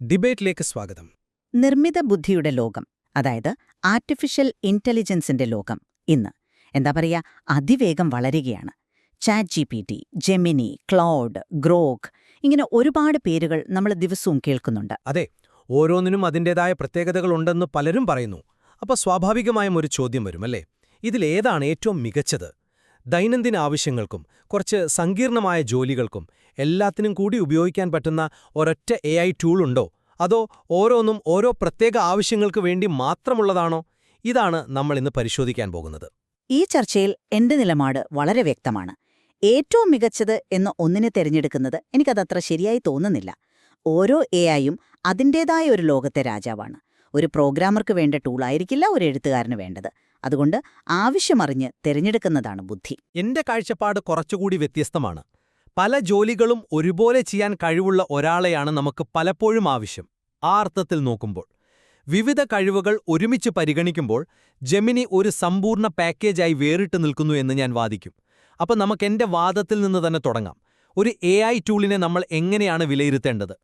ഡിബേറ്റിലേക്ക് സ്വാഗതം. നിർമ്മിത ബുദ്ധിയുടെ ലോകം അതായത് ആർട്ടിഫിഷ്യൽ ഇന്റലിജൻസിന്റെ ലോകം ഇന്ന്. എന്താ പറയുക അതിവേഗം വളരുകയാണ്. Chat G P T Gemini Claude Grok ഇങ്ങനെ ഒരുപാട് പേരുകൾ നമ്മൾ ദിവസവും കേൾക്കുന്നുണ്ട്. അതെ ഓരോന്നിനും അതിന്റെതായ പ്രത്യേകതകളുണ്ടെന്ന് പലരും പറയുന്നു. അപ്പോൾ സ്വാഭാവികമായും ഒരു ചോദ്യം വരും അല്ലേ ഇതിലേതാണ് ഏറ്റവും മികച്ചത്? ദൈനംദിന ആവശ്യങ്ങൾക്കും കുറച്ച് സങ്കീർണമായ ജോലികൾക്കും എല്ലാത്തിനും കൂടി ഉപയോഗിക്കാൻ പറ്റുന്ന ഒരൊറ്റ എ ഐ ടൂളുണ്ടോ അതോ ഓരോന്നും ഓരോ പ്രത്യേക ആവശ്യങ്ങൾക്ക് വേണ്ടി മാത്രമുള്ളതാണോ? ഇതാണ് നമ്മൾ ഇന്ന് പരിശോധിക്കാൻ പോകുന്നത്. ഈ ചർച്ചയിൽ എന്റെ നിലപാട് വളരെ വ്യക്തമാണ്. ഏറ്റവും മികച്ചത് എന്ന് ഒന്നിനെ തിരഞ്ഞെടുക്കുന്നത് എനിക്കതത്ര ശരിയായി തോന്നുന്നില്ല. ഓരോ എ ഐയും അതിന്റേതായ ഒരു ലോകത്തെ രാജാവാണ്. ഒരു പ്രോഗ്രാമർക്ക് വേണ്ട ടൂളായിരിക്കില്ല ഒരു എഴുത്തുകാരന് വേണ്ടത്. അതുകൊണ്ട് ആവശ്യമറിഞ്ഞ് തിരഞ്ഞെടുക്കുന്നതാണ് ബുദ്ധി. എന്റെ കാഴ്ചപ്പാട് കുറച്ചുകൂടി വ്യത്യസ്തമാണ്. പല ജോലികളും ഒരുപോലെ ചെയ്യാൻ കഴിവുള്ള ഒരാളെയാണ് നമുക്ക് പലപ്പോഴും ആവശ്യം. ആ അർത്ഥത്തിൽ നോക്കുമ്പോൾ വിവിധ കഴിവുകൾ ഒരുമിച്ച് പരിഗണിക്കുമ്പോൾ ജെമിനി ഒരു സമ്പൂർണ പാക്കേജായി വേറിട്ട് നിൽക്കുന്നു എന്ന് ഞാൻ വാദിക്കും. അപ്പൊ നമുക്കെന്റെ വാദത്തിൽ നിന്ന് തന്നെ തുടങ്ങാം. ഒരു എ ഐ ടൂളിനെ നമ്മൾ എങ്ങനെയാണ് വിലയിരുത്തേണ്ടത്?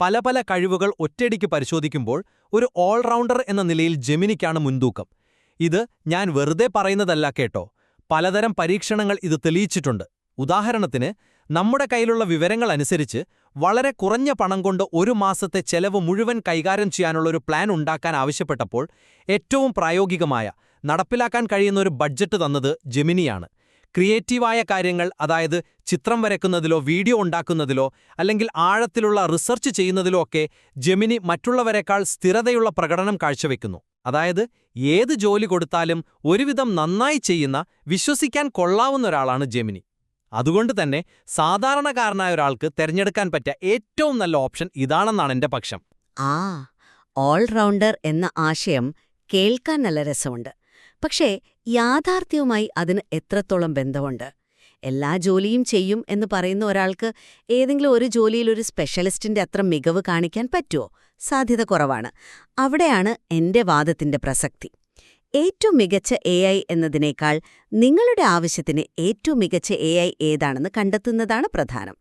പല പല കഴിവുകൾ ഒറ്റയടിക്ക് പരിശോധിക്കുമ്പോൾ ഒരു ഓൾറൗണ്ടർ എന്ന നിലയിൽ ജെമിനിക്കാണ് മുൻതൂക്കം. ഇത് ഞാൻ വെറുതെ പറയുന്നതല്ല കേട്ടോ. പലതരം പരീക്ഷണങ്ങൾ ഇത് തെളിയിച്ചിട്ടുണ്ട്. ഉദാഹരണത്തിന് നമ്മുടെ കയ്യിലുള്ള വിവരങ്ങൾ അനുസരിച്ച് വളരെ കുറഞ്ഞ പണം കൊണ്ട് ഒരു മാസത്തെ ചെലവ് മുഴുവൻ കൈകാര്യം ചെയ്യാനുള്ള ഒരു പ്ലാൻ ഉണ്ടാക്കാൻ ആവശ്യപ്പെട്ടപ്പോൾ ഏറ്റവും പ്രായോഗികമായ നടപ്പിലാക്കാൻ കഴിയുന്ന ഒരു ബഡ്ജറ്റ് തന്നത് ജെമിനിയാണ്. ക്രിയേറ്റീവായ കാര്യങ്ങൾ അതായത് ചിത്രം വരയ്ക്കുന്നതിലോ വീഡിയോ ഉണ്ടാക്കുന്നതിലോ അല്ലെങ്കിൽ ആഴത്തിലുള്ള റിസർച്ച് ചെയ്യുന്നതിലോ ഒക്കെ ജെമിനി മറ്റുള്ളവരെക്കാൾ സ്ഥിരതയുള്ള പ്രകടനം കാഴ്ചവെക്കുന്നു. അതായത് ഏത് ജോലി കൊടുത്താലും ഒരുവിധം നന്നായി ചെയ്യുന്ന വിശ്വസിക്കാൻ കൊള്ളാവുന്ന ഒരാളാണ് ജെമിനി. അതുകൊണ്ട് തന്നെ സാധാരണക്കാരനായ ഒരാൾക്ക് തിരഞ്ഞെടുക്കാൻ പറ്റിയ ഏറ്റവും നല്ല ഓപ്ഷൻ ഇതാണെന്നാണ് എന്റെ പക്ഷം. ആ ഓൾറൗണ്ടർ എന്ന ആശയം കേൾക്കാൻ നല്ല രസമുണ്ട്. പക്ഷേ യാഥാർത്ഥ്യവുമായി അതിന് എത്രത്തോളം ബന്ധമുണ്ട്? എല്ലാ ജോലിയും ചെയ്യും എന്ന് പറയുന്ന ഒരാൾക്ക് ഏതെങ്കിലും ഒരു ജോലിയിൽ ഒരു സ്പെഷ്യലിസ്റ്റിന്റെ അത്ര മികവ് കാണിക്കാൻ പറ്റുമോ സാധ്യത കുറവാണ്. അവിടെയാണ് എന്റെ വാദത്തിന്റെ പ്രസക്തി. ഏറ്റവും മികച്ച എ ഐ എന്നതിനേക്കാൾ നിങ്ങളുടെ ആവശ്യത്തിന് ഏറ്റവും മികച്ച എ ഐ ഏതാണെന്ന് കണ്ടെത്തുന്നതാണ് പ്രധാനം.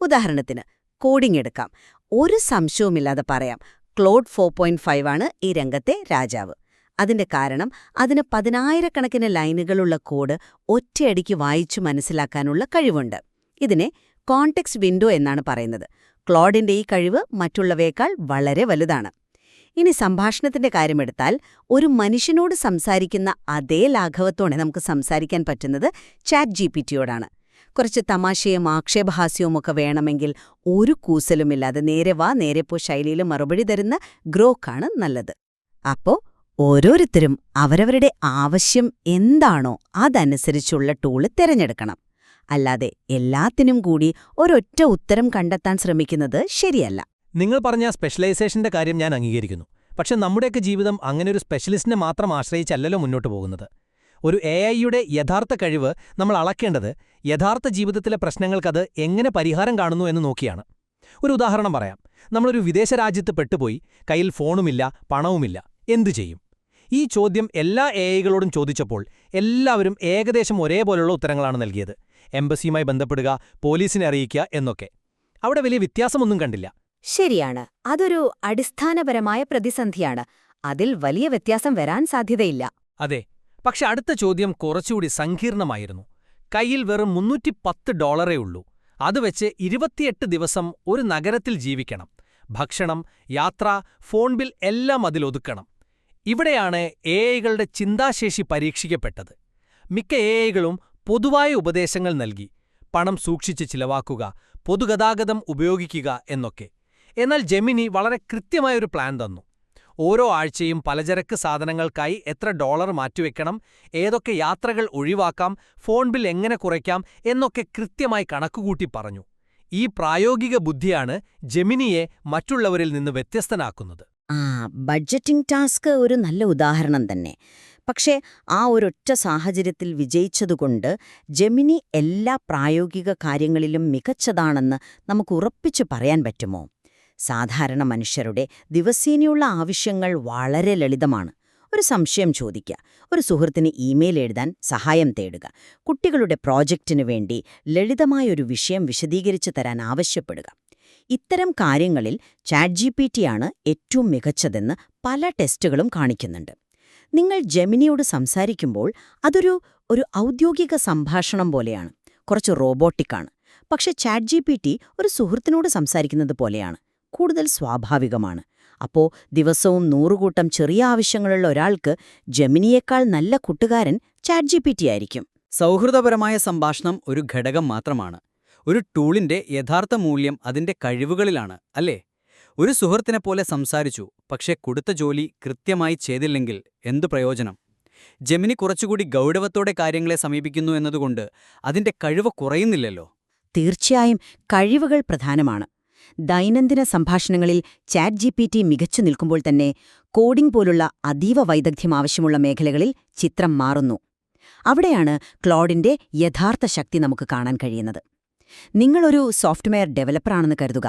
ഉദാഹരണത്തിന് കോഡിംഗ് എടുക്കാം. ഒരു സംശയവുമില്ലാതെ പറയാം ക്ലോഡ് ഫോർ പോയിന്റ് ഫൈവ് ആണ് ഈ രംഗത്തെ രാജാവ്. അതിന്റെ കാരണം അതിന് പതിനായിരക്കണക്കിന് ലൈനുകളുള്ള കോഡ് ഒറ്റയടിക്ക് വായിച്ചു മനസ്സിലാക്കാനുള്ള കഴിവുണ്ട്. ഇതിനെ കോണ്ടെക്സ്റ്റ് വിൻഡോ എന്നാണ് പറയുന്നത്. ക്ലോഡിന്റെ ഈ കഴിവ് മറ്റുള്ളവയേക്കാൾ വളരെ വലുതാണ്. ഇനി സംഭാഷണത്തിന്റെ കാര്യമെടുത്താൽ ഒരു മനുഷ്യനോട് സംസാരിക്കുന്ന അതേ ലാഘവത്തോടെ നമുക്ക് സംസാരിക്കാൻ പറ്റുന്നത് ചാറ്റ് ജി പി ടിയോടാണ് കുറച്ച് തമാശയും ആക്ഷേപഹാസ്യവും ഒക്കെ വേണമെങ്കിൽ ഒരു കൂസലുമില്ലാതെ നേരെ വാ നേരെ പോ ശൈലിയിൽ മറുപടി തരുന്ന ഗ്രോക്കാണ് നല്ലത്. അപ്പോ ഓരോരുത്തരും അവരവരുടെ ആവശ്യം എന്താണോ അതനുസരിച്ചുള്ള ടൂൾ തിരഞ്ഞെടുക്കണം. അല്ലാതെ എല്ലാത്തിനും കൂടി ഒരൊറ്റ ഉത്തരം കണ്ടെത്താൻ ശ്രമിക്കുന്നത് ശരിയല്ല. നിങ്ങൾ പറഞ്ഞ സ്പെഷ്യലൈസേഷന്റെ കാര്യം ഞാൻ അംഗീകരിക്കുന്നു. പക്ഷെ നമ്മുടെയൊക്കെ ജീവിതം അങ്ങനെ ഒരു സ്പെഷ്യലിസ്റ്റിനെ മാത്രം ആശ്രയിച്ചല്ലല്ലോ മുന്നോട്ട് പോകുന്നത്. ഒരു എ ഐയുടെ യഥാർത്ഥ കഴിവ് നമ്മൾ അളക്കേണ്ടത് യഥാർത്ഥ ജീവിതത്തിലെ പ്രശ്നങ്ങൾക്കത് എങ്ങനെ പരിഹാരം കാണുന്നു എന്ന് നോക്കിയാണ്. ഒരു ഉദാഹരണം പറയാം. നമ്മളൊരു വിദേശ രാജ്യത്ത് പെട്ടുപോയി കയ്യിൽ ഫോണുമില്ല പണവുമില്ല എന്തു ചെയ്യും? ഈ ചോദ്യം എല്ലാ എ ഐകളോടും ചോദിച്ചപ്പോൾ എല്ലാവരും ഏകദേശം ഒരേപോലെയുള്ള ഉത്തരങ്ങളാണ് നൽകിയത്. എംബസിയുമായി ബന്ധപ്പെടുക പോലീസിനെ അറിയിക്കുക എന്നൊക്കെ. അവിടെ വലിയ വ്യത്യാസമൊന്നും കണ്ടില്ല. ശരിയാണ്. അതൊരു അടിസ്ഥാനപരമായ പ്രതിസന്ധിയാണ്. അതിൽ വലിയ വ്യത്യാസം വരാൻ സാധ്യതയില്ല. അതെ. പക്ഷെ അടുത്ത ചോദ്യം കുറച്ചുകൂടി സങ്കീർണമായിരുന്നു. കയ്യിൽ വെറും മുന്നൂറ്റി പത്ത് ഡോളറേ ഉള്ളൂ. അത് വെച്ച് ഇരുപത്തിയെട്ട് ദിവസം ഒരു നഗരത്തിൽ ജീവിക്കണം. ഭക്ഷണം യാത്ര ഫോൺ ബിൽ എല്ലാം അതിലൊതുക്കണം ഇവിടെയാണ് എ ഐകളുടെ ചിന്താശേഷി പരീക്ഷിക്കപ്പെട്ടത്. മിക്ക എ ഐകളും പൊതുവായ ഉപദേശങ്ങൾ നൽകി പണം സൂക്ഷിച്ച് ചിലവാക്കുക പൊതുഗതാഗതം ഉപയോഗിക്കുക എന്നൊക്കെ. എന്നാൽ ജെമിനി വളരെ കൃത്യമായൊരു പ്ലാൻ തന്നു. ഓരോ ആഴ്ചയും പലചരക്ക് സാധനങ്ങൾക്കായി എത്ര ഡോളർ മാറ്റിവെക്കണം ഏതൊക്കെ യാത്രകൾ ഒഴിവാക്കാം ഫോൺ ബിൽ എങ്ങനെ കുറയ്ക്കാം എന്നൊക്കെ കൃത്യമായി കണക്കുകൂട്ടി പറഞ്ഞു. ഈ പ്രായോഗിക ബുദ്ധിയാണ് ജെമിനിയെ മറ്റുള്ളവരിൽ നിന്ന് വ്യത്യസ്തനാക്കുന്നത്. ആ ബഡ്ജറ്റിംഗ് ടാസ്ക് ഒരു നല്ല ഉദാഹരണം തന്നെ. പക്ഷേ ആ ഒരൊറ്റ സാഹചര്യത്തിൽ വിജയിച്ചതുകൊണ്ട് ജെമിനി എല്ലാ പ്രായോഗിക കാര്യങ്ങളിലും മികച്ചതാണെന്ന് നമുക്ക് ഉറപ്പിച്ചു പറയാൻ പറ്റുമോ? സാധാരണ മനുഷ്യരുടെ ദിവസേനയുള്ള ആവശ്യങ്ങൾ വളരെ ലളിതമാണ്. ഒരു സംശയം ചോദിക്കുക ഒരു സുഹൃത്തിന് ഇമെയിൽ എഴുതാൻ സഹായം തേടുക. കുട്ടികളുടെ പ്രോജക്റ്റിനു വേണ്ടി ലളിതമായൊരു വിഷയം വിശദീകരിച്ചു തരാൻ ആവശ്യപ്പെടുക. ഇത്തരം കാര്യങ്ങളിൽ ചാറ്റ് ജി പി ഏറ്റവും മികച്ചതെന്ന് പല ടെസ്റ്റുകളും കാണിക്കുന്നുണ്ട്. നിങ്ങൾ ജെമിനിയോട് സംസാരിക്കുമ്പോൾ അതൊരു ഒരു ഔദ്യോഗിക സംഭാഷണം പോലെയാണ് കുറച്ച് റോബോട്ടിക്കാണ്. പക്ഷെ ചാറ്റ് ജി പി ടി ഒരു സുഹൃത്തിനോട് സംസാരിക്കുന്നത് പോലെയാണ് കൂടുതൽ സ്വാഭാവികമാണ്. അപ്പോൾ ദിവസവും നൂറുകൂട്ടം ചെറിയ ആവശ്യങ്ങളുള്ള ഒരാൾക്ക് ജെമിനിയേക്കാൾ നല്ല കൂട്ടുകാരൻ ചാറ്റ് ജി ആയിരിക്കും. സൗഹൃദപരമായ സംഭാഷണം ഒരു ഘടകം മാത്രമാണ്. ഒരു ടൂളിന്റെ യഥാർത്ഥ മൂല്യം അതിന്റെ കഴിവുകളിലാണ് അല്ലേ? ഒരു സുഹൃത്തിനെ പോലെ സംസാരിച്ചു പക്ഷേ കൊടുത്ത ജോലി കൃത്യമായി ചെയ്തില്ലെങ്കിൽ എന്തു പ്രയോജനം? ജെമിനി കുറച്ചുകൂടി ഗൗരവത്തോടെ കാര്യങ്ങളെ സമീപിക്കുന്നു എന്നതുകൊണ്ട് അതിന്റെ കഴിവ് കുറയുന്നില്ലല്ലോ. തീർച്ചയായും കഴിവുകൾ പ്രധാനമാണ്. ദൈനംദിന സംഭാഷണങ്ങളിൽ ചാറ്റ് ജി പി ടി മികച്ചു നിൽക്കുമ്പോൾ തന്നെ കോഡിംഗ് പോലുള്ള അതീവ വൈദഗ്ധ്യം ആവശ്യമുള്ള മേഖലകളിൽ ചിത്രം മാറുന്നു. അവിടെയാണ് ക്ലോഡിന്റെ യഥാർത്ഥ ശക്തി നമുക്ക് കാണാൻ കഴിയുന്നത്. നിങ്ങളൊരു സോഫ്റ്റ്വെയർ ഡെവലപ്പറാണെന്ന് കരുതുക.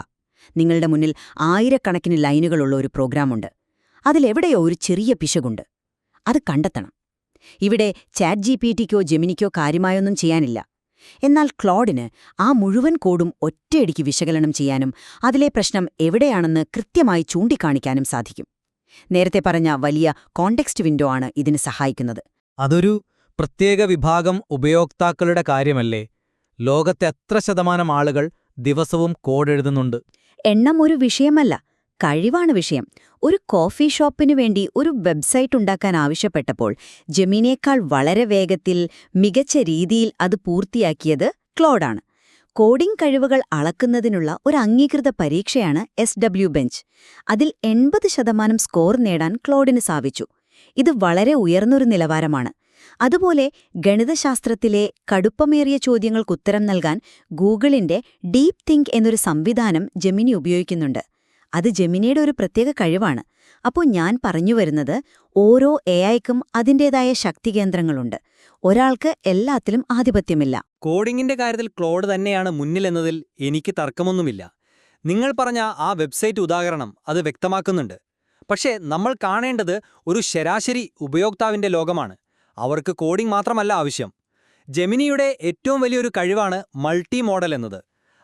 നിങ്ങളുടെ മുന്നിൽ ആയിരക്കണക്കിന് ലൈനുകളുള്ള ഒരു പ്രോഗ്രാമുണ്ട്. അതിലെവിടെയോ ഒരു ചെറിയ പിശകുണ്ട്. അത് കണ്ടെത്തണം. ഇവിടെ ചാറ്റ് ജി പി ടിക്കോ ജെമിനിക്കോ കാര്യമായൊന്നും ചെയ്യാനില്ല. എന്നാൽ ക്ലോഡിന് ആ മുഴുവൻ കോഡും ഒറ്റയടിക്ക് വിശകലനം ചെയ്യാനും അതിലെ പ്രശ്നം എവിടെയാണെന്ന് കൃത്യമായി ചൂണ്ടിക്കാണിക്കാനും സാധിക്കും. നേരത്തെ പറഞ്ഞ വലിയ കോണ്ടെക്സ്റ്റ് വിൻഡോ ആണ് ഇതിന് സഹായിക്കുന്നത്. അതൊരു പ്രത്യേക വിഭാഗം ഉപയോക്താക്കളുടെ കാര്യമല്ലേ? ലോകത്തെ എത്ര ശതമാനം ആളുകൾ ദിവസവും കോഡ് എഴുതുന്നുണ്ട് എണ്ണം ഒരു വിഷയമല്ല കഴിവാണ് വിഷയം. ഒരു കോഫി ഷോപ്പിനു വേണ്ടി ഒരു വെബ്സൈറ്റ് ഉണ്ടാക്കാൻ ആവശ്യപ്പെട്ടപ്പോൾ ജെമിനേക്കാൾ വളരെ വേഗത്തിൽ മികച്ച രീതിയിൽ അത് പൂർത്തിയാക്കിയത് ക്ലോഡാണ്. കോഡിംഗ് കഴിവുകൾ അളക്കുന്നതിനുള്ള ഒരു അംഗീകൃത പരീക്ഷയാണ് എസ് ഡബ്ല്യു ബെഞ്ച് അതിൽ എൺപത് ശതമാനം സ്കോർ നേടാൻ ക്ലോഡിന് സാധിച്ചു. ഇത് വളരെ ഉയർന്നൊരു നിലവാരമാണ്. അതുപോലെ ഗണിതശാസ്ത്രത്തിലെ കടുപ്പമേറിയ ചോദ്യങ്ങൾക്കുത്തരം നൽകാൻ ഗൂഗിളിന്റെ ഡീപ് തിങ്ക് എന്നൊരു സംവിധാനം ജെമിനി ഉപയോഗിക്കുന്നുണ്ട്. അത് ജെമിനിയുടെ ഒരു പ്രത്യേക കഴിവാണ്. അപ്പോൾ ഞാൻ പറഞ്ഞു വരുന്നത് ഓരോ എ ഐക്കും അതിന്റേതായ ശക്തികേന്ദ്രങ്ങളുണ്ട് ഒരാൾക്ക് എല്ലാത്തിലും ആധിപത്യമില്ല. കോഡിംഗിന്റെ കാര്യത്തിൽ ക്ലോഡ് തന്നെയാണ് മുന്നിലെന്നതിൽ എനിക്ക് തർക്കമൊന്നുമില്ല. നിങ്ങൾ പറഞ്ഞ ആ വെബ്സൈറ്റ് ഉദാഹരണം അത് വ്യക്തമാക്കുന്നുണ്ട്. പക്ഷേ നമ്മൾ കാണേണ്ടത് ഒരു ശരാശരി ഉപയോക്താവിന്റെ ലോകമാണ്. അവർക്ക് കോഡിംഗ് മാത്രമല്ല ആവശ്യം. ജെമിനിയുടെ ഏറ്റവും വലിയൊരു കഴിവാണ് മൾട്ടി മോഡൽ എന്നത്.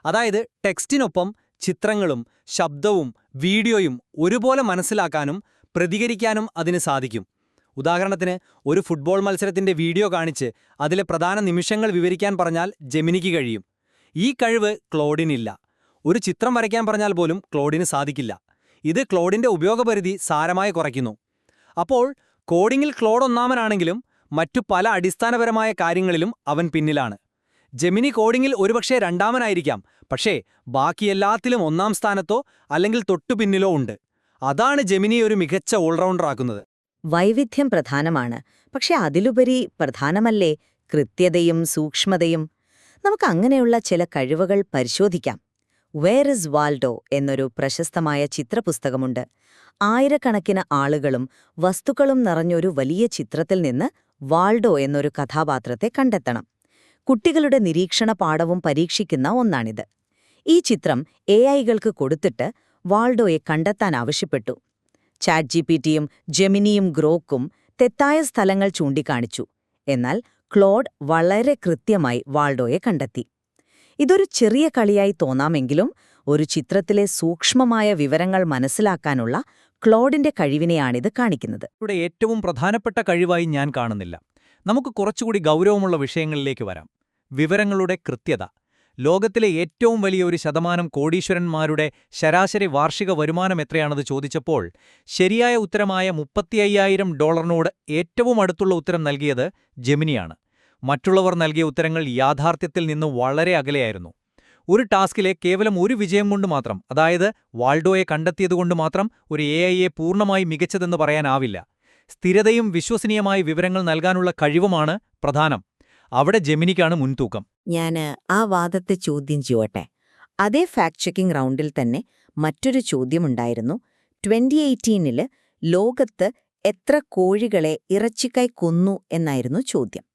അതായത് ടെക്സ്റ്റിനൊപ്പം ചിത്രങ്ങളും ശബ്ദവും വീഡിയോയും ഒരുപോലെ മനസ്സിലാക്കാനും പ്രതികരിക്കാനും അതിന് സാധിക്കും. ഉദാഹരണത്തിന് ഒരു ഫുട്ബോൾ മത്സരത്തിന്റെ വീഡിയോ കാണിച്ച് അതിലെ പ്രധാന നിമിഷങ്ങൾ വിവരിക്കാൻ പറഞ്ഞാൽ ജെമിനിക്ക് കഴിയും. ഈ കഴിവ് ക്ലോഡിനില്ല. ഒരു ചിത്രം വരയ്ക്കാൻ പറഞ്ഞാൽ പോലും ക്ലോഡിന് സാധിക്കില്ല. ഇത് ക്ലോഡിന്റെ ഉപയോഗപരിധി സാരമായി കുറയ്ക്കുന്നു. അപ്പോൾ കോഡിങ്ങിൽ ക്ലോഡ് ഒന്നാമനാണെങ്കിലും മറ്റു പല അടിസ്ഥാനപരമായ കാര്യങ്ങളിലും അവൻ പിന്നിലാണ്. ജെമിനി കോഡിംഗിൽ ഒരുപക്ഷെ രണ്ടാമനായിരിക്കാം പക്ഷേ ബാക്കിയെല്ലാത്തിലും ഒന്നാം സ്ഥാനത്തോ അല്ലെങ്കിൽ തൊട്ടു പിന്നിലോ ഉണ്ട്. അതാണ് ജെമിനി ഒരു മികച്ച ഓൾറൗണ്ടറാക്കുന്നത് വൈവിധ്യം പ്രധാനമാണ് പക്ഷെ അതിലുപരി പ്രധാനമല്ലേ കൃത്യതയും സൂക്ഷ്മതയും? നമുക്ക് അങ്ങനെയുള്ള ചില കഴിവുകൾ പരിശോധിക്കാം. വേർ ഇസ് വാൾഡോ എന്നൊരു പ്രശസ്തമായ ചിത്രപുസ്തകമുണ്ട്. ആയിരക്കണക്കിന് ആളുകളും വസ്തുക്കളും നിറഞ്ഞൊരു വലിയ ചിത്രത്തിൽ നിന്ന് വാൾഡോ എന്നൊരു കഥാപാത്രത്തെ കണ്ടെത്തണം. കുട്ടികളുടെ നിരീക്ഷണ പാഠവും പരീക്ഷിക്കുന്ന ഒന്നാണിത്. ഈ ചിത്രം എ ഐകൾക്ക് കൊടുത്തിട്ട് വാൾഡോയെ കണ്ടെത്താൻ ആവശ്യപ്പെട്ടു. ചാറ്റ് ജി പി ടിയും ജെമിനിയും ഗ്രോക്കും തെറ്റായ സ്ഥലങ്ങൾ ചൂണ്ടിക്കാണിച്ചു. എന്നാൽ ക്ലോഡ് വളരെ കൃത്യമായി വാൾഡോയെ കണ്ടെത്തി. ഇതൊരു ചെറിയ കളിയായി തോന്നാമെങ്കിലും ഒരു ചിത്രത്തിലെ സൂക്ഷ്മമായ വിവരങ്ങൾ മനസ്സിലാക്കാനുള്ള ക്ലോഡിന്റെ കഴിവിനെയാണിത് കാണിക്കുന്നത്. ഇവിടെ ഏറ്റവും പ്രധാനപ്പെട്ട കഴിവായി ഞാൻ കാണുന്നില്ല. നമുക്ക് കുറച്ചുകൂടി ഗൗരവമുള്ള വിഷയങ്ങളിലേക്ക് വരാം. വിവരങ്ങളുടെ കൃത്യത. ലോകത്തിലെ ഏറ്റവും വലിയ ഒരു ശതമാനം കോടീശ്വരന്മാരുടെ ശരാശരി വാർഷിക വരുമാനം എത്രയാണെന്ന് ചോദിച്ചപ്പോൾ ശരിയായ ഉത്തരമായ മുപ്പത്തിയ്യായിരം ഡോളറിനോട് ഏറ്റവും അടുത്തുള്ള ഉത്തരം നൽകിയത് ജെമിനിയാണ്. മറ്റുള്ളവർ നൽകിയ ഉത്തരങ്ങൾ യാഥാർത്ഥ്യത്തിൽ നിന്ന് വളരെ അകലെയായിരുന്നു. ഒരു ടാസ്കിലെ കേവലം ഒരു വിജയം കൊണ്ട് മാത്രം അതായത് വാൾഡോയെ കണ്ടെത്തിയതുകൊണ്ട് മാത്രം ഒരു എ ഐയെ പൂർണമായി മികച്ചതെന്ന് പറയാനാവില്ല. സ്ഥിരതയും വിശ്വസനീയമായ വിവരങ്ങൾ നൽകാനുള്ള കഴിവുമാണ് പ്രധാനം. അവിടെ ജെമിനിക്കാണ് മുൻതൂക്കം. ഞാൻ ആ വാദത്തെ ചോദ്യം ചെയ്യട്ടെ. അതേ ഫാക്ട് ചെക്കിംഗ് റൗണ്ടിൽ തന്നെ മറ്റൊരു ചോദ്യമുണ്ടായിരുന്നു. ട്വന്റി എയ്റ്റീനിൽ ലോകത്ത് എത്ര കോഴികളെ ഇറച്ചിക്കായി കൊന്നു എന്നായിരുന്നു ചോദ്യം.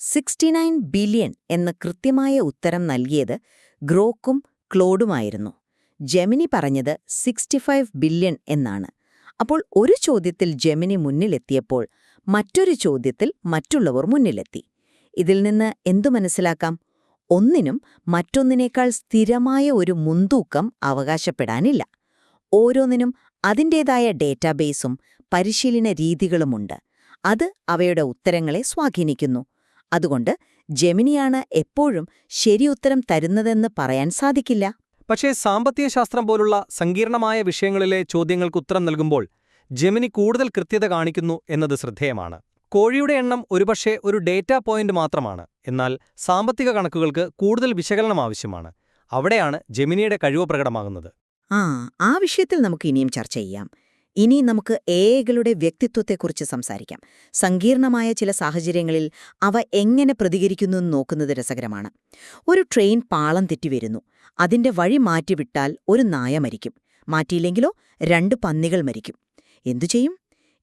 സിക്സ്റ്റിനൈൻ ബില്യൺ എന്ന കൃത്യമായ ഉത്തരം നൽകിയത് ഗ്രോക്കും ക്ലോഡുമായിരുന്നു. ജെമിനി പറഞ്ഞത് സിക്സ്റ്റി ഫൈവ് ബില്യൺ എന്നാണ്. അപ്പോൾ ഒരു ചോദ്യത്തിൽ ജെമിനി മുന്നിലെത്തിയപ്പോൾ മറ്റൊരു ചോദ്യത്തിൽ മറ്റുള്ളവർ മുന്നിലെത്തി. ഇതിൽ നിന്ന് എന്തു മനസ്സിലാക്കാം? ഒന്നിനും മറ്റൊന്നിനേക്കാൾ സ്ഥിരമായ ഒരു മുൻതൂക്കം അവകാശപ്പെടാനില്ല. ഓരോന്നിനും അതിന്റേതായ ഡേറ്റാബേസും പരിശീലന രീതികളുമുണ്ട്. അത് അവയുടെ ഉത്തരങ്ങളെ സ്വാധീനിക്കുന്നു. അതുകൊണ്ട് ജെമിനിയാണ് എപ്പോഴും ശരി ഉത്തരം തരുന്നതെന്ന് പറയാൻ സാധിക്കില്ല. പക്ഷേ സാമ്പത്തിക ശാസ്ത്രം പോലുള്ള സങ്കീർണമായ വിഷയങ്ങളിലെ ചോദ്യങ്ങൾക്ക് ഉത്തരം നൽകുമ്പോൾ ജെമിനി കൂടുതൽ കൃത്യത കാണിക്കുന്നു എന്നത് ശ്രദ്ധേയമാണ്. കോഴിയുടെ എണ്ണം ഒരുപക്ഷെ ഒരു ഡേറ്റാ പോയിന്റ് മാത്രമാണ്. എന്നാൽ സാമ്പത്തിക കണക്കുകൾക്ക് കൂടുതൽ വിശകലനം ആവശ്യമാണ്. അവിടെയാണ് ജെമിനിയുടെ കഴിവ് പ്രകടമാകുന്നത്. ആ ആ വിഷയത്തിൽ നമുക്ക് ഇനിയും ചർച്ച ചെയ്യാം. ഇനി നമുക്ക് എകളുടെ വ്യക്തിത്വത്തെക്കുറിച്ച് സംസാരിക്കാം. സങ്കീർണമായ ചില സാഹചര്യങ്ങളിൽ അവ എങ്ങനെ പ്രതികരിക്കുന്നു എന്ന് നോക്കുന്നത് രസകരമാണ്. ഒരു ട്രെയിൻ പാളം തെറ്റി വരുന്നു. അതിന്റെ വഴി മാറ്റിവിട്ടാൽ ഒരു നായ മരിക്കും. മാറ്റിയില്ലെങ്കിലോ രണ്ട് പന്നികൾ മരിക്കും. എന്തു ചെയ്യും?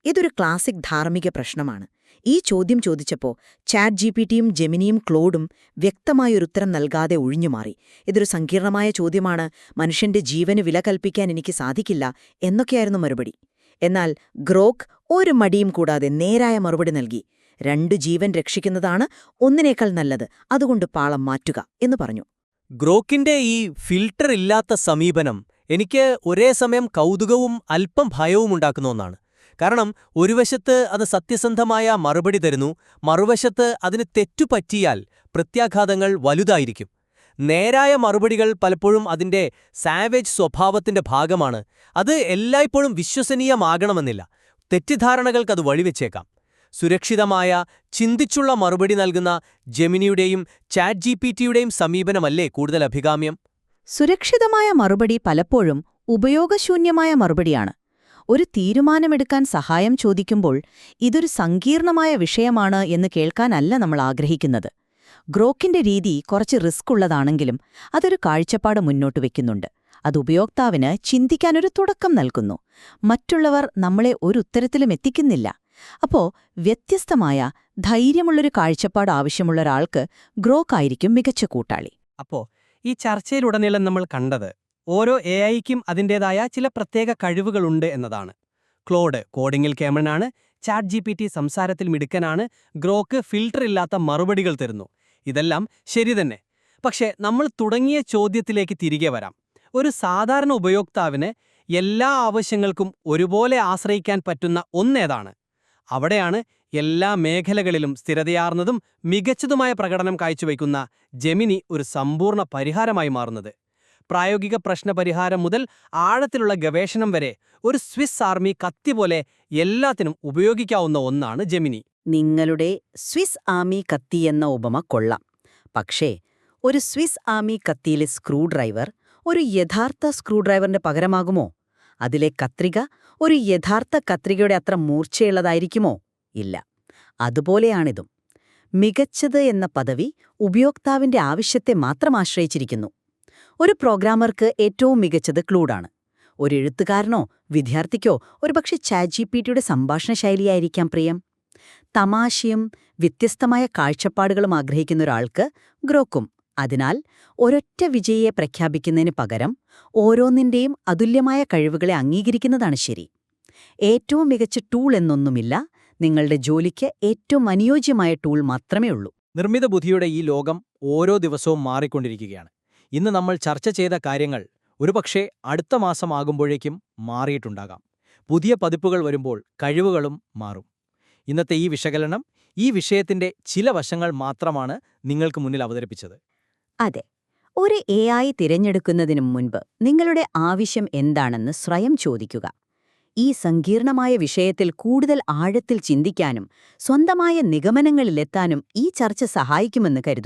ഇതൊരു ക്ലാസിക് ധാർമ്മിക പ്രശ്നമാണ്. ഈ ചോദ്യം ചോദിച്ചപ്പോൾ ചാറ്റ് ജി പി ടിയും ജെമിനിയും ക്ലോഡും വ്യക്തമായൊരുത്തരം നൽകാതെ ഒഴിഞ്ഞുമാറി. ഇതൊരു സങ്കീർണമായ ചോദ്യമാണ്. മനുഷ്യന്റെ ജീവന് വില കൽപ്പിക്കാൻ എനിക്ക് സാധിക്കില്ല എന്നൊക്കെയായിരുന്നു മറുപടി. എന്നാൽ ഗ്രോക്ക് ഒരു മടിയും കൂടാതെ നേരായ മറുപടി നൽകി. രണ്ടു ജീവൻ രക്ഷിക്കുന്നതാണ് ഒന്നിനേക്കാൾ നല്ലത്. അതുകൊണ്ട് പാളം മാറ്റുക എന്ന് പറഞ്ഞു. ഗ്രോക്കിന്റെ ഈ ഫിൽട്ടർ ഇല്ലാത്ത സമീപനം എനിക്ക് ഒരേ സമയം കൗതുകവും അല്പം ഭയവും ഉണ്ടാക്കുന്ന ഒന്നാണ്. കാരണം ഒരു വശത്ത് അത് സത്യസന്ധമായ മറുപടി തരുന്നു മറുവശത്ത് അതിന് തെറ്റുപറ്റിയാൽ പ്രത്യാഘാതങ്ങൾ വലുതായിരിക്കും. നേരായ മറുപടികൾ പലപ്പോഴും അതിന്റെ സാവേജ് സ്വഭാവത്തിന്റെ ഭാഗമാണ്. അത് എല്ലായ്പ്പോഴും വിശ്വസനീയമാകണമെന്നില്ല. തെറ്റിദ്ധാരണകൾക്കത് വഴിവെച്ചേക്കാം. സുരക്ഷിതമായ ചിന്തിച്ചുള്ള മറുപടി നൽകുന്ന ജെമിനിയുടെയും ചാറ്റ് ജി സമീപനമല്ലേ കൂടുതൽ അഭികാമ്യം? സുരക്ഷിതമായ മറുപടി പലപ്പോഴും ഉപയോഗശൂന്യമായ മറുപടിയാണ്. ഒരു തീരുമാനമെടുക്കാൻ സഹായം ചോദിക്കുമ്പോൾ ഇതൊരു സങ്കീർണമായ വിഷയമാണ് എന്ന് കേൾക്കാനല്ല നമ്മൾ ആഗ്രഹിക്കുന്നത്. ഗ്രോക്കിന്റെ രീതി കുറച്ച് റിസ്ക് ഉള്ളതാണെങ്കിലും അതൊരു കാഴ്ചപ്പാട് മുന്നോട്ട് വയ്ക്കുന്നുണ്ട് അത് ഉപയോക്താവിന് ചിന്തിക്കാനൊരു തുടക്കം നൽകുന്നു. മറ്റുള്ളവർ നമ്മളെ ഒരു ഉത്തരത്തിലും എത്തിക്കുന്നില്ല. അപ്പോ വ്യത്യസ്തമായ ധൈര്യമുള്ളൊരു കാഴ്ചപ്പാട് ആവശ്യമുള്ള ഒരാൾക്ക് ഗ്രോക്കായിരിക്കും മികച്ച കൂട്ടാളി. അപ്പോ ഈ ചർച്ചയിലുടനീളം നമ്മൾ കണ്ടത് ഓരോ എ ഐക്കും അതിന്റേതായ ചില പ്രത്യേക കഴിവുകളുണ്ട് എന്നതാണ്. ക്ലോഡ് കോഡിംഗിൽ കേമനാണ് ചാറ്റ് ജി പി ടി സംസാരത്തിൽ മിടുക്കനാണ് ഗ്രോക്ക് ഫിൽട്ടർ ഇല്ലാത്ത മറുപടികൾ തരുന്നു. ഇതെല്ലാം ശരി തന്നെ. പക്ഷേ നമ്മൾ തുടങ്ങിയ ചോദ്യത്തിലേക്ക് തിരികെ വരാം. ഒരു സാധാരണ ഉപയോക്താവിന് എല്ലാ ആവശ്യങ്ങൾക്കും ഒരുപോലെ ആശ്രയിക്കാൻ പറ്റുന്ന ഒന്നേതാണ്. അവിടെയാണ് എല്ലാ മേഖലകളിലും സ്ഥിരതയാർന്നതും മികച്ചതുമായ പ്രകടനം കാഴ്ചവെക്കുന്ന ജെമിനി ഒരു സമ്പൂർണ പരിഹാരമായി മാറുന്നത്. പ്രായോഗിക പ്രശ്നപരിഹാരം മുതൽ ആഴത്തിലുള്ള ഗവേഷണം വരെ ഒരു സ്വിസ് ആർമി കത്തി പോലെ എല്ലാത്തിനും ഉപയോഗിക്കാവുന്ന ഒന്നാണ് ജെമിനി. നിങ്ങളുടെ സ്വിസ് ആർമി കത്തി എന്ന ഉപമ കൊള്ളാം. പക്ഷേ ഒരു സ്വിസ് ആർമി കത്തിയിലെ സ്ക്രൂ ഡ്രൈവർ ഒരു യഥാർത്ഥ സ്ക്രൂ ഡ്രൈവറിന്റെ പകരമാകുമോ? അതിലെ കത്രിക ഒരു യഥാർത്ഥ കത്രികയുടെ അത്ര മൂർച്ചയുള്ളതായിരിക്കുമോ? ഇല്ല. അതുപോലെയാണിതും. മികച്ചത് എന്ന പദവി ഉപയോക്താവിന്റെ ആവശ്യത്തെ മാത്രം ആശ്രയിച്ചിരിക്കുന്നു. ഒരു പ്രോഗ്രാമർക്ക് ഏറ്റവും മികച്ചത് ക്ലൂഡാണ്. ഒരു എഴുത്തുകാരനോ വിദ്യാർത്ഥിക്കോ ഒരുപക്ഷെ ചാറ്റ് പി ടിയുടെ സംഭാഷണ ശൈലിയായിരിക്കാം പ്രിയം. തമാശയും വ്യത്യസ്തമായ കാഴ്ചപ്പാടുകളും ആഗ്രഹിക്കുന്ന ഒരാൾക്ക് ഗ്രോക്കും. അതിനാൽ ഒരൊറ്റ വിജയിയെ പ്രഖ്യാപിക്കുന്നതിന് പകരം ഓരോന്നിന്റെയും അതുല്യമായ കഴിവുകളെ അംഗീകരിക്കുന്നതാണ് ശരി. ഏറ്റവും മികച്ച ടൂൾ എന്നൊന്നുമില്ല നിങ്ങളുടെ ജോലിക്ക് ഏറ്റവും അനുയോജ്യമായ ടൂൾ മാത്രമേ ഉള്ളൂ. നിർമ്മിത ബുദ്ധിയുടെ ഈ ലോകം ഓരോ ദിവസവും മാറിക്കൊണ്ടിരിക്കുകയാണ്. ഇന്ന് നമ്മൾ ചർച്ച ചെയ്ത കാര്യങ്ങൾ ഒരുപക്ഷെ അടുത്ത മാസമാകുമ്പോഴേക്കും മാറിയിട്ടുണ്ടാകാം. പുതിയ പതിപ്പുകൾ വരുമ്പോൾ കഴിവുകളും മാറും. ഇന്നത്തെ ഈ വിശകലനം ഈ വിഷയത്തിന്റെ ചില വശങ്ങൾ മാത്രമാണ് നിങ്ങൾക്ക് മുന്നിൽ അവതരിപ്പിച്ചത്. അതെ ഒരു എ ഐ തിരഞ്ഞെടുക്കുന്നതിനു മുൻപ് നിങ്ങളുടെ ആവശ്യം എന്താണെന്ന് സ്വയം ചോദിക്കുക. ഈ സങ്കീർണമായ വിഷയത്തിൽ കൂടുതൽ ആഴത്തിൽ ചിന്തിക്കാനും സ്വന്തമായ നിഗമനങ്ങളിലെത്താനും ഈ ചർച്ച സഹായിക്കുമെന്ന് കരുതുന്നു.